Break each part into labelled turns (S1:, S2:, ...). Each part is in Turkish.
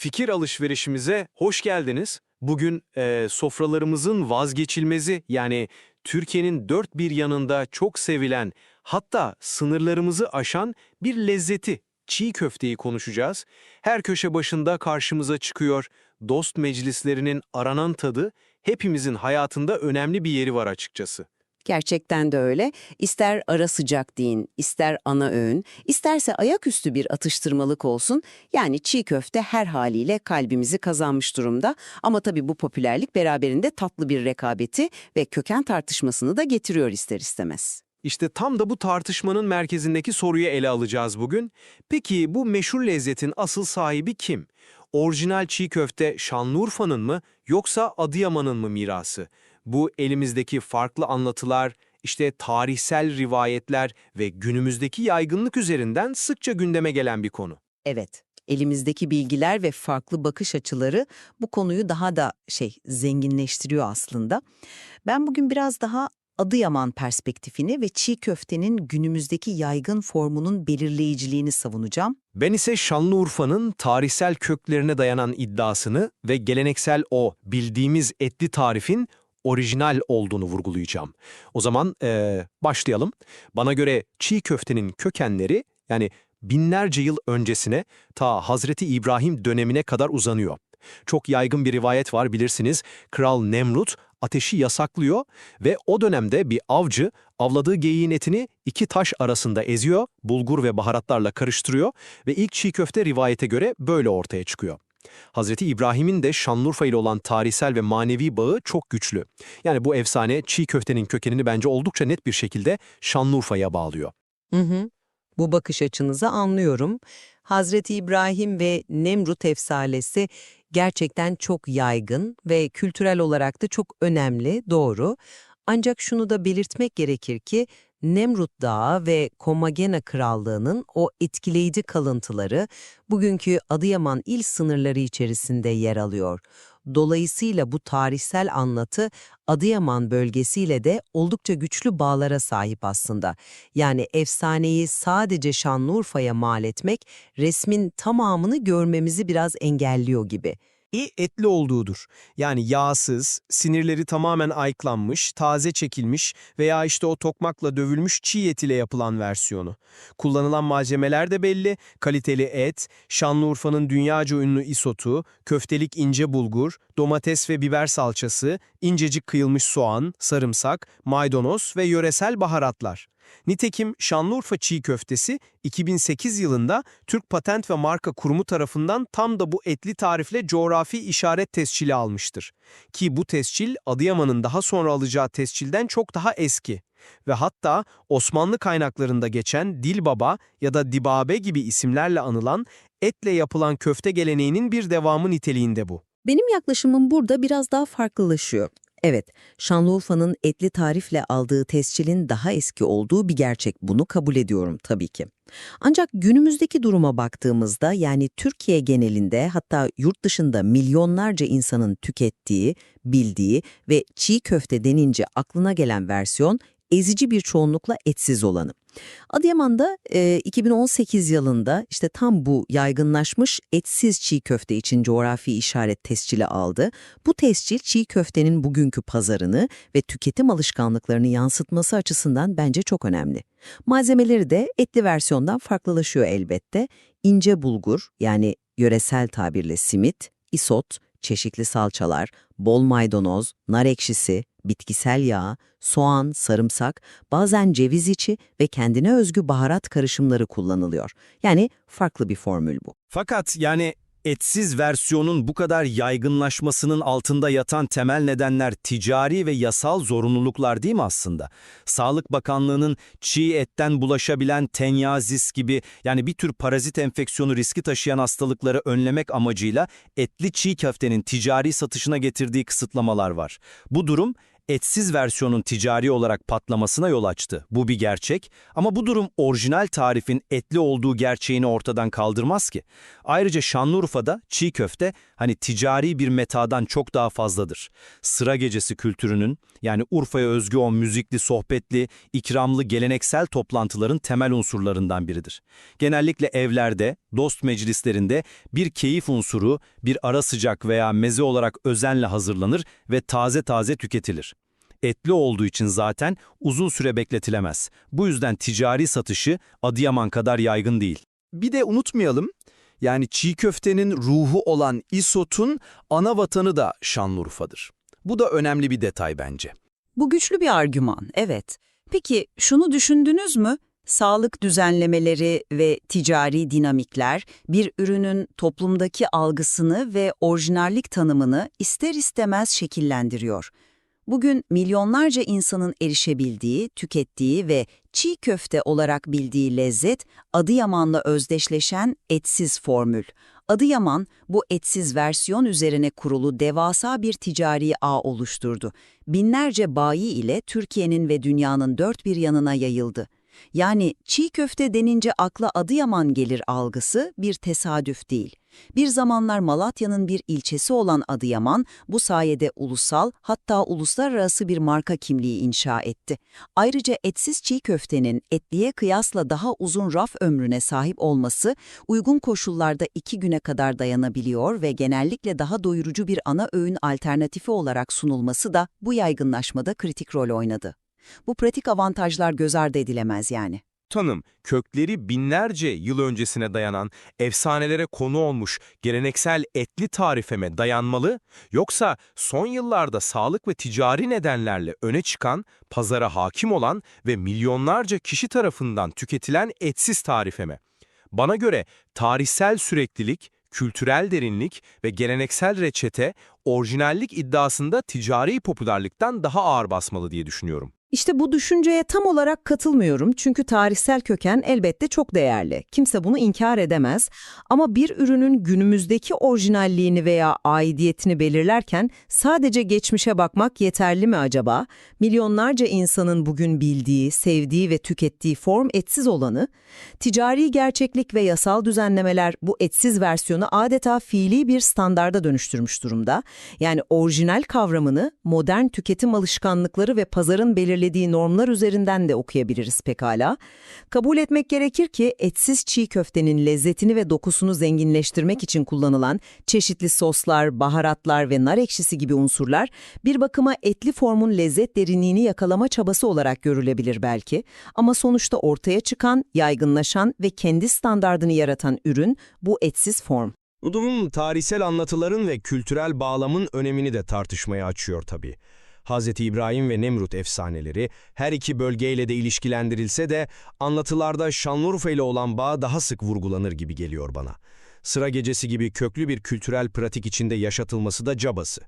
S1: Fikir alışverişimize hoş geldiniz. Bugün e, sofralarımızın vazgeçilmezi yani Türkiye'nin dört bir yanında çok sevilen hatta sınırlarımızı aşan bir lezzeti çiğ köfteyi konuşacağız. Her köşe başında karşımıza çıkıyor. Dost meclislerinin aranan tadı hepimizin hayatında önemli bir yeri var açıkçası.
S2: Gerçekten de öyle. İster ara sıcak deyin, ister ana öğün, isterse ayaküstü bir atıştırmalık olsun. Yani çiğ köfte her haliyle kalbimizi kazanmış durumda. Ama tabii bu popülerlik beraberinde tatlı bir rekabeti ve köken tartışmasını da getiriyor ister istemez.
S1: İşte tam da bu tartışmanın merkezindeki soruyu ele alacağız bugün. Peki bu meşhur lezzetin asıl sahibi kim? Orijinal çiğ köfte Şanlıurfa'nın mı yoksa Adıyaman'ın mı mirası? Bu elimizdeki farklı anlatılar, işte tarihsel rivayetler ve günümüzdeki yaygınlık üzerinden sıkça gündeme gelen bir konu.
S2: Evet, elimizdeki bilgiler ve farklı bakış açıları bu konuyu daha da şey zenginleştiriyor aslında. Ben bugün biraz daha Adıyaman perspektifini ve çiğ köftenin günümüzdeki yaygın formunun belirleyiciliğini savunacağım.
S1: Ben ise Şanlıurfa'nın tarihsel köklerine dayanan iddiasını ve geleneksel o bildiğimiz etli tarifin orijinal olduğunu vurgulayacağım. O zaman eee, başlayalım. Bana göre çiğ köftenin kökenleri yani binlerce yıl öncesine ta Hazreti İbrahim dönemine kadar uzanıyor. Çok yaygın bir rivayet var bilirsiniz. Kral Nemrut ateşi yasaklıyor ve o dönemde bir avcı avladığı geyiğin etini iki taş arasında eziyor, bulgur ve baharatlarla karıştırıyor ve ilk çiğ köfte rivayete göre böyle ortaya çıkıyor. Hazreti İbrahim'in de Şanlıurfa ile olan tarihsel ve manevi bağı çok güçlü. Yani bu efsane çiğ köftenin kökenini bence oldukça net bir şekilde Şanlıurfa'ya bağlıyor.
S3: Hı hı. Bu bakış açınızı anlıyorum. Hazreti İbrahim ve Nemrut efsanesi gerçekten çok yaygın ve kültürel olarak da çok önemli, doğru. Ancak şunu da belirtmek gerekir ki Nemrut Dağı ve Komagena Krallığı'nın o etkileyici kalıntıları bugünkü Adıyaman il sınırları içerisinde yer alıyor. Dolayısıyla bu tarihsel anlatı Adıyaman bölgesiyle de oldukça güçlü bağlara sahip aslında. Yani efsaneyi sadece Şanlıurfa'ya mal etmek resmin tamamını görmemizi biraz engelliyor gibi.
S4: İyi etli olduğudur. Yani yağsız, sinirleri tamamen ayıklanmış, taze çekilmiş veya işte o tokmakla dövülmüş çiğ et ile yapılan versiyonu. Kullanılan malzemeler de belli, kaliteli et, Şanlıurfa'nın dünyaca ünlü isotu, köftelik ince bulgur, domates ve biber salçası, incecik kıyılmış soğan, sarımsak, maydanoz ve yöresel baharatlar. Nitekim Şanlıurfa çiğ köftesi 2008 yılında Türk Patent ve Marka Kurumu tarafından tam da bu etli tarifle coğrafi işaret tescili almıştır. Ki bu tescil Adıyaman'ın daha sonra alacağı tescilden çok daha eski. Ve hatta Osmanlı kaynaklarında geçen Dilbaba ya da Dibabe gibi isimlerle anılan etle yapılan köfte geleneğinin bir devamı niteliğinde bu.
S3: Benim yaklaşımım burada biraz daha farklılaşıyor. Evet, Şanlıurfa'nın etli tarifle aldığı tescilin daha eski olduğu bir gerçek. Bunu kabul ediyorum tabii ki. Ancak günümüzdeki duruma baktığımızda yani Türkiye genelinde hatta yurt dışında milyonlarca insanın tükettiği, bildiği ve çiğ köfte denince aklına gelen versiyon ezici bir çoğunlukla etsiz olanı. Adıyaman'da e, 2018 yılında işte tam bu yaygınlaşmış etsiz çiğ köfte için coğrafi işaret tescili aldı. Bu tescil çiğ köftenin bugünkü pazarını ve tüketim alışkanlıklarını yansıtması açısından bence çok önemli. Malzemeleri de etli versiyondan farklılaşıyor elbette. İnce bulgur yani yöresel tabirle simit, isot, çeşitli salçalar, bol maydanoz, nar ekşisi, bitkisel yağ, soğan, sarımsak, bazen ceviz içi ve kendine özgü baharat karışımları kullanılıyor. Yani farklı bir formül bu.
S5: Fakat yani etsiz versiyonun bu kadar yaygınlaşmasının altında yatan temel nedenler ticari ve yasal zorunluluklar değil mi aslında? Sağlık Bakanlığı'nın çiğ etten bulaşabilen tenyazis gibi yani bir tür parazit enfeksiyonu riski taşıyan hastalıkları önlemek amacıyla etli çiğ köftenin ticari satışına getirdiği kısıtlamalar var. Bu durum
S6: etsiz versiyonun ticari olarak patlamasına yol açtı. Bu bir gerçek ama bu durum orijinal tarifin etli olduğu gerçeğini ortadan kaldırmaz ki. Ayrıca Şanlıurfa'da çiğ köfte hani ticari bir metadan çok daha fazladır. Sıra gecesi kültürünün yani Urfa'ya özgü o müzikli, sohbetli, ikramlı geleneksel toplantıların temel unsurlarından biridir. Genellikle evlerde, dost meclislerinde bir keyif unsuru, bir ara sıcak veya meze olarak özenle hazırlanır ve taze taze tüketilir. Etli olduğu için zaten uzun süre bekletilemez. Bu yüzden ticari satışı Adıyaman kadar yaygın değil.
S7: Bir de unutmayalım, yani çiğ köftenin ruhu olan isotun ana vatanı da Şanlıurfa'dır. Bu da önemli bir detay bence.
S3: Bu güçlü bir argüman, evet. Peki şunu düşündünüz mü? Sağlık düzenlemeleri ve ticari dinamikler bir ürünün toplumdaki algısını ve orijinallik tanımını ister istemez şekillendiriyor. Bugün milyonlarca insanın erişebildiği, tükettiği ve çiğ köfte olarak bildiği lezzet Adıyaman'la özdeşleşen etsiz formül. Adıyaman bu etsiz versiyon üzerine kurulu devasa bir ticari ağ oluşturdu. Binlerce bayi ile Türkiye'nin ve dünyanın dört bir yanına yayıldı. Yani çiğ köfte denince akla Adıyaman gelir algısı bir tesadüf değil. Bir zamanlar Malatya'nın bir ilçesi olan Adıyaman bu sayede ulusal hatta uluslararası bir marka kimliği inşa etti. Ayrıca etsiz çiğ köftenin etliye kıyasla daha uzun raf ömrüne sahip olması uygun koşullarda iki güne kadar dayanabiliyor ve genellikle daha doyurucu bir ana öğün alternatifi olarak sunulması da bu yaygınlaşmada kritik rol oynadı. Bu pratik avantajlar göz ardı edilemez yani.
S8: tanım, kökleri binlerce yıl öncesine dayanan, efsanelere konu olmuş geleneksel etli tarifeme dayanmalı, yoksa son yıllarda sağlık ve ticari nedenlerle öne çıkan, pazara hakim olan ve milyonlarca kişi tarafından tüketilen etsiz tarifeme? Bana göre tarihsel süreklilik, kültürel derinlik ve geleneksel reçete, orijinallik iddiasında ticari popülerlikten daha ağır basmalı diye düşünüyorum.
S9: İşte bu düşünceye tam olarak katılmıyorum çünkü tarihsel köken elbette çok değerli. Kimse bunu inkar edemez ama bir ürünün günümüzdeki orijinalliğini veya aidiyetini belirlerken sadece geçmişe bakmak yeterli mi acaba? Milyonlarca insanın bugün bildiği, sevdiği ve tükettiği form etsiz olanı, ticari gerçeklik ve yasal düzenlemeler bu etsiz versiyonu adeta fiili bir standarda dönüştürmüş durumda. Yani orijinal kavramını modern tüketim alışkanlıkları ve pazarın belirlediği normlar üzerinden de okuyabiliriz pekala. Kabul etmek gerekir ki etsiz çiğ köftenin lezzetini ve dokusunu zenginleştirmek için kullanılan çeşitli soslar, baharatlar ve nar ekşisi gibi unsurlar bir bakıma etli formun lezzet derinliğini yakalama çabası olarak görülebilir belki. Ama sonuçta ortaya çıkan, yaygınlaşan ve kendi standardını yaratan ürün bu etsiz form.
S1: Bu durum tarihsel anlatıların ve kültürel bağlamın önemini de tartışmaya açıyor tabii. Hz. İbrahim ve Nemrut efsaneleri her iki bölgeyle de ilişkilendirilse de anlatılarda Şanlıurfa ile olan bağ daha sık vurgulanır gibi geliyor bana. Sıra gecesi gibi köklü bir kültürel pratik içinde yaşatılması da cabası.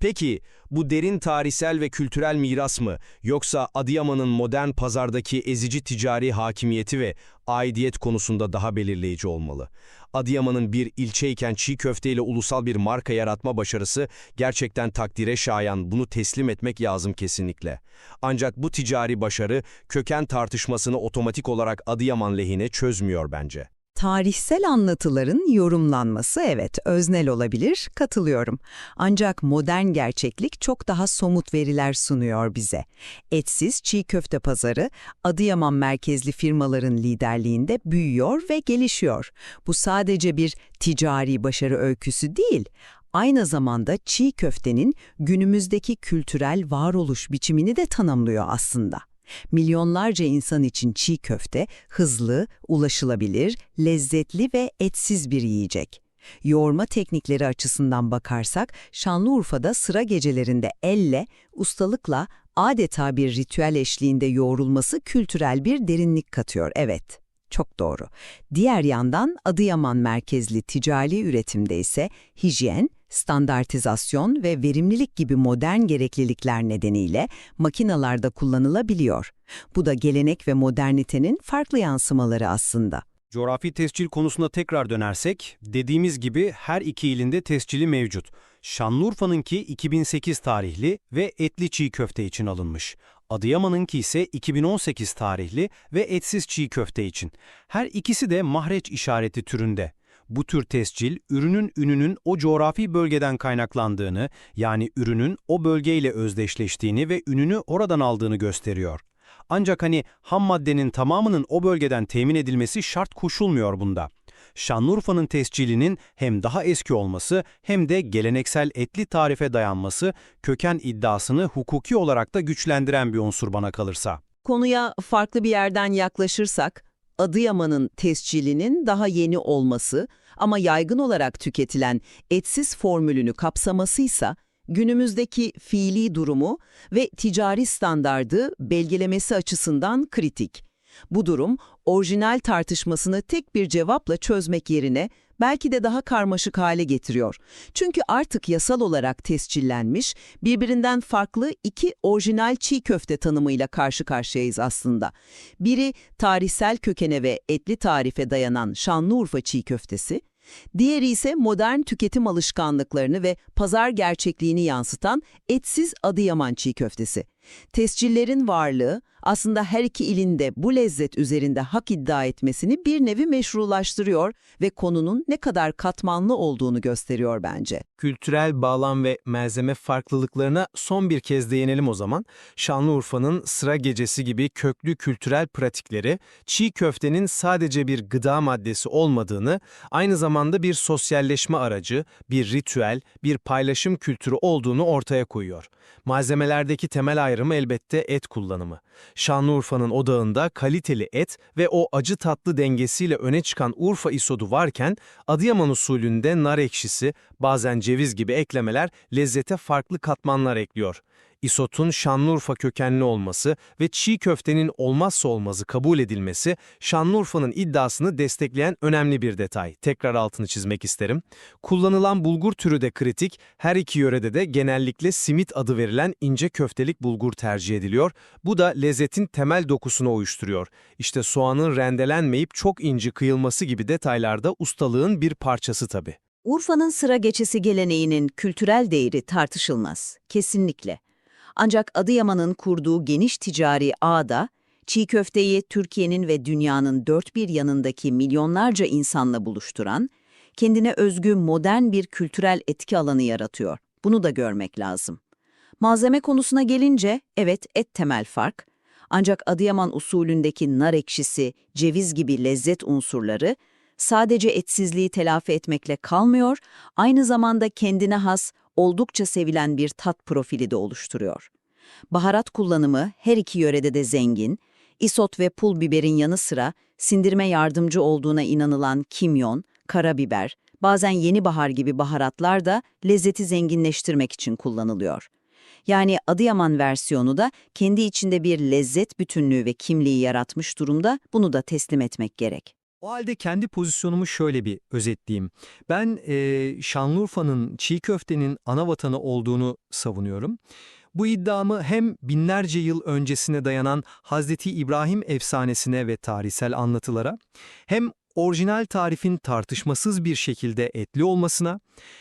S1: Peki bu derin tarihsel ve kültürel miras mı yoksa Adıyaman'ın modern pazardaki ezici ticari hakimiyeti ve aidiyet konusunda daha belirleyici olmalı? Adıyaman'ın bir ilçeyken çiğ köfteyle ulusal bir marka yaratma başarısı gerçekten takdire şayan bunu teslim etmek lazım kesinlikle. Ancak bu ticari başarı köken tartışmasını otomatik olarak Adıyaman lehine çözmüyor bence.
S3: Tarihsel anlatıların yorumlanması evet öznel olabilir, katılıyorum. Ancak modern gerçeklik çok daha somut veriler sunuyor bize. Etsiz çiğ köfte pazarı Adıyaman merkezli firmaların liderliğinde büyüyor ve gelişiyor. Bu sadece bir ticari başarı öyküsü değil, aynı zamanda çiğ köftenin günümüzdeki kültürel varoluş biçimini de tanımlıyor aslında. Milyonlarca insan için çiğ köfte hızlı, ulaşılabilir, lezzetli ve etsiz bir yiyecek. Yoğurma teknikleri açısından bakarsak Şanlıurfa'da sıra gecelerinde elle, ustalıkla adeta bir ritüel eşliğinde yoğrulması kültürel bir derinlik katıyor, evet. Çok doğru. Diğer yandan Adıyaman merkezli ticari üretimde ise hijyen, standartizasyon ve verimlilik gibi modern gereklilikler nedeniyle makinalarda kullanılabiliyor. Bu da gelenek ve modernitenin farklı yansımaları aslında.
S10: Coğrafi tescil konusuna tekrar dönersek, dediğimiz gibi her iki ilinde tescili mevcut. Şanlıurfa'nınki 2008 tarihli ve etli çiğ köfte için alınmış. Adıyaman'ınki ise 2018 tarihli ve etsiz çiğ köfte için. Her ikisi de mahreç işareti türünde. Bu tür tescil, ürünün ününün o coğrafi bölgeden kaynaklandığını, yani ürünün o bölgeyle özdeşleştiğini ve ününü oradan aldığını gösteriyor. Ancak hani ham maddenin tamamının o bölgeden temin edilmesi şart koşulmuyor bunda. Şanlıurfa'nın tescilinin hem daha eski olması hem de geleneksel etli tarife dayanması köken iddiasını hukuki olarak da güçlendiren bir unsur bana kalırsa.
S3: Konuya farklı bir yerden yaklaşırsak, Adıyaman'ın tescilinin daha yeni olması ama yaygın olarak tüketilen etsiz formülünü kapsamasıysa, günümüzdeki fiili durumu ve ticari standardı belgelemesi açısından kritik. Bu durum, orijinal tartışmasını tek bir cevapla çözmek yerine belki de daha karmaşık hale getiriyor. Çünkü artık yasal olarak tescillenmiş, birbirinden farklı iki orijinal çiğ köfte tanımıyla karşı karşıyayız aslında. Biri tarihsel kökene ve etli tarife dayanan Şanlıurfa çiğ köftesi, diğeri ise modern tüketim alışkanlıklarını ve pazar gerçekliğini yansıtan etsiz Adıyaman çiğ köftesi. Tescillerin varlığı aslında her iki ilinde bu lezzet üzerinde hak iddia etmesini bir nevi meşrulaştırıyor ve konunun ne kadar katmanlı olduğunu gösteriyor bence.
S1: Kültürel bağlam ve malzeme farklılıklarına son bir kez değinelim o zaman. Şanlıurfa'nın sıra gecesi gibi köklü kültürel pratikleri, çiğ köftenin sadece bir gıda maddesi olmadığını, aynı zamanda bir sosyalleşme aracı, bir ritüel, bir paylaşım kültürü olduğunu ortaya koyuyor. Malzemelerdeki temel ayrımı elbette et kullanımı. Şanlıurfa'nın odağında kaliteli et ve o acı tatlı dengesiyle öne çıkan Urfa isodu varken, Adıyaman usulünde nar ekşisi, bazen ceviz gibi eklemeler lezzete farklı katmanlar ekliyor. İsotun Şanlıurfa kökenli olması ve çiğ köftenin olmazsa olmazı kabul edilmesi Şanlıurfa'nın iddiasını destekleyen önemli bir detay. Tekrar altını çizmek isterim. Kullanılan bulgur türü de kritik, her iki yörede de genellikle simit adı verilen ince köftelik bulgur tercih ediliyor. Bu da lezzetin temel dokusunu oluşturuyor. İşte soğanın rendelenmeyip çok ince kıyılması gibi detaylarda ustalığın bir parçası tabii.
S11: Urfa'nın sıra geçesi geleneğinin kültürel değeri tartışılmaz, kesinlikle. Ancak Adıyaman'ın kurduğu geniş ticari ağda, çiğ köfteyi Türkiye'nin ve dünyanın dört bir yanındaki milyonlarca insanla buluşturan, kendine özgü modern bir kültürel etki alanı yaratıyor. Bunu da görmek lazım. Malzeme konusuna gelince, evet et temel fark. Ancak Adıyaman usulündeki nar ekşisi, ceviz gibi lezzet unsurları, sadece etsizliği telafi etmekle kalmıyor, aynı zamanda kendine has, oldukça sevilen bir tat profili de oluşturuyor. Baharat kullanımı her iki yörede de zengin, isot ve pul biberin yanı sıra sindirme yardımcı olduğuna inanılan kimyon, karabiber, bazen yeni bahar gibi baharatlar da lezzeti zenginleştirmek için kullanılıyor. Yani Adıyaman versiyonu da kendi içinde bir lezzet bütünlüğü ve kimliği yaratmış durumda, bunu da teslim etmek gerek.
S1: O halde kendi pozisyonumu şöyle bir özetleyeyim. Ben e, Şanlıurfa'nın çiğ köftenin ana vatanı olduğunu savunuyorum. Bu iddiamı hem binlerce yıl öncesine dayanan Hazreti İbrahim efsanesine ve tarihsel anlatılara, hem orijinal tarifin tartışmasız bir şekilde etli olmasına,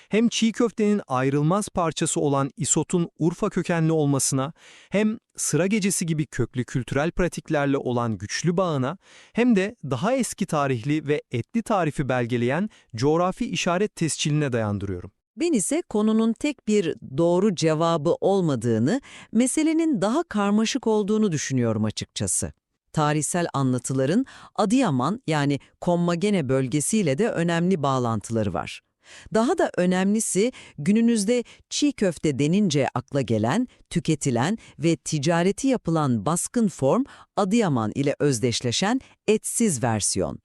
S1: hem çiğ köftenin ayrılmaz parçası olan isotun Urfa kökenli olmasına, hem sıra gecesi gibi köklü kültürel pratiklerle olan güçlü bağına, hem de daha eski tarihli ve etli tarifi belgeleyen coğrafi işaret tesciline dayandırıyorum.
S3: Ben ise konunun tek bir doğru cevabı olmadığını, meselenin daha karmaşık olduğunu düşünüyorum açıkçası. Tarihsel anlatıların Adıyaman yani Kommagene bölgesiyle de önemli bağlantıları var. Daha da önemlisi günümüzde çiğ köfte denince akla gelen, tüketilen ve ticareti yapılan baskın form Adıyaman ile özdeşleşen etsiz versiyon.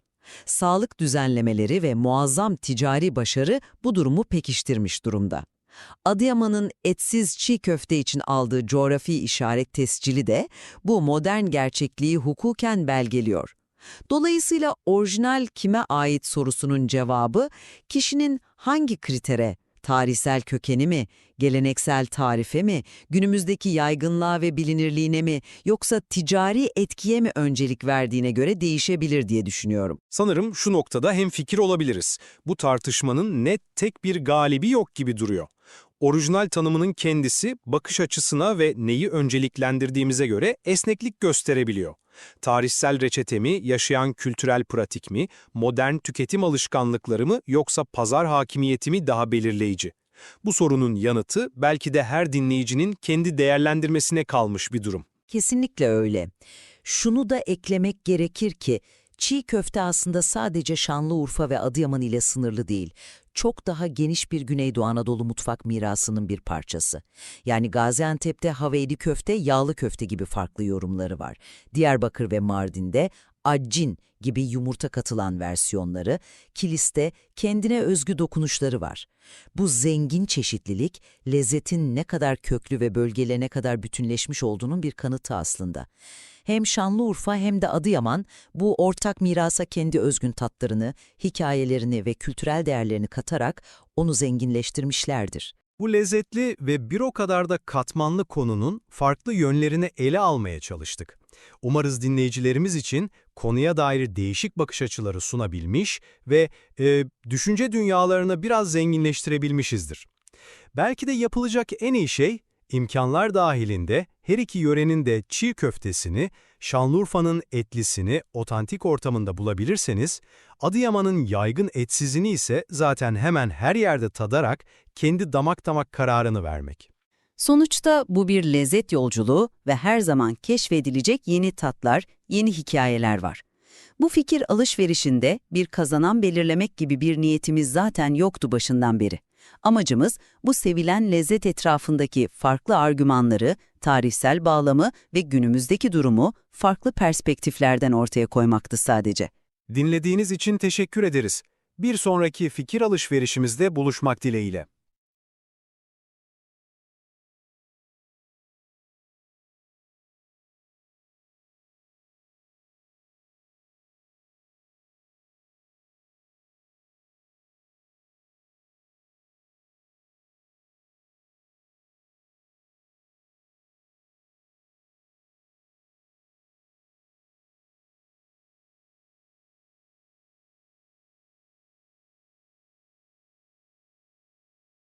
S3: Sağlık düzenlemeleri ve muazzam ticari başarı bu durumu pekiştirmiş durumda. Adıyaman'ın etsiz çiğ köfte için aldığı coğrafi işaret tescili de bu modern gerçekliği hukuken belgeliyor. Dolayısıyla orijinal kime ait sorusunun cevabı kişinin hangi kritere,
S12: Tarihsel kökeni mi, geleneksel tarife mi, günümüzdeki yaygınlığa ve bilinirliğine mi yoksa ticari etkiye mi öncelik verdiğine göre değişebilir diye düşünüyorum.
S1: Sanırım şu noktada hemfikir olabiliriz. Bu tartışmanın net tek bir galibi yok gibi duruyor. Orijinal tanımının kendisi bakış açısına ve neyi önceliklendirdiğimize göre esneklik gösterebiliyor. Tarihsel reçete mi, yaşayan kültürel pratik mi, modern tüketim alışkanlıkları mı yoksa pazar hakimiyeti mi daha belirleyici? Bu sorunun yanıtı belki de her dinleyicinin kendi değerlendirmesine kalmış bir durum.
S12: Kesinlikle öyle. Şunu da eklemek gerekir ki çiğ köfte aslında sadece Şanlıurfa ve Adıyaman ile sınırlı değil. Çok daha geniş bir Güneydoğu Anadolu mutfak mirasının bir parçası. Yani Gaziantep'te haveyli köfte, yağlı köfte gibi farklı yorumları var. Diyarbakır ve Mardin'de accin gibi yumurta katılan versiyonları, Kilis'te kendine özgü dokunuşları var. Bu zengin çeşitlilik, lezzetin ne kadar köklü ve bölgelerine ne kadar bütünleşmiş olduğunun bir kanıtı aslında. Hem Şanlıurfa hem de Adıyaman bu ortak mirasa kendi özgün tatlarını, hikayelerini ve kültürel değerlerini katarak onu zenginleştirmişlerdir.
S1: Bu lezzetli ve bir o kadar da katmanlı konunun farklı yönlerini ele almaya çalıştık. Umarız dinleyicilerimiz için konuya dair değişik bakış açıları sunabilmiş ve e, düşünce dünyalarını biraz zenginleştirebilmişizdir. Belki de yapılacak en iyi şey, imkanlar dahilinde her iki yörenin de çiğ köftesini, Şanlıurfa'nın etlisini otantik ortamında bulabilirseniz, Adıyaman'ın yaygın etsizini ise zaten hemen her yerde tadarak kendi damak damak kararını vermek.
S3: Sonuçta bu bir lezzet yolculuğu ve her zaman keşfedilecek yeni tatlar, yeni hikayeler var. Bu fikir alışverişinde bir kazanan belirlemek gibi bir niyetimiz zaten yoktu başından beri. Amacımız bu sevilen lezzet etrafındaki farklı argümanları, tarihsel bağlamı ve günümüzdeki durumu farklı perspektiflerden ortaya koymaktı sadece.
S1: Dinlediğiniz için teşekkür ederiz. Bir sonraki fikir alışverişimizde buluşmak dileğiyle.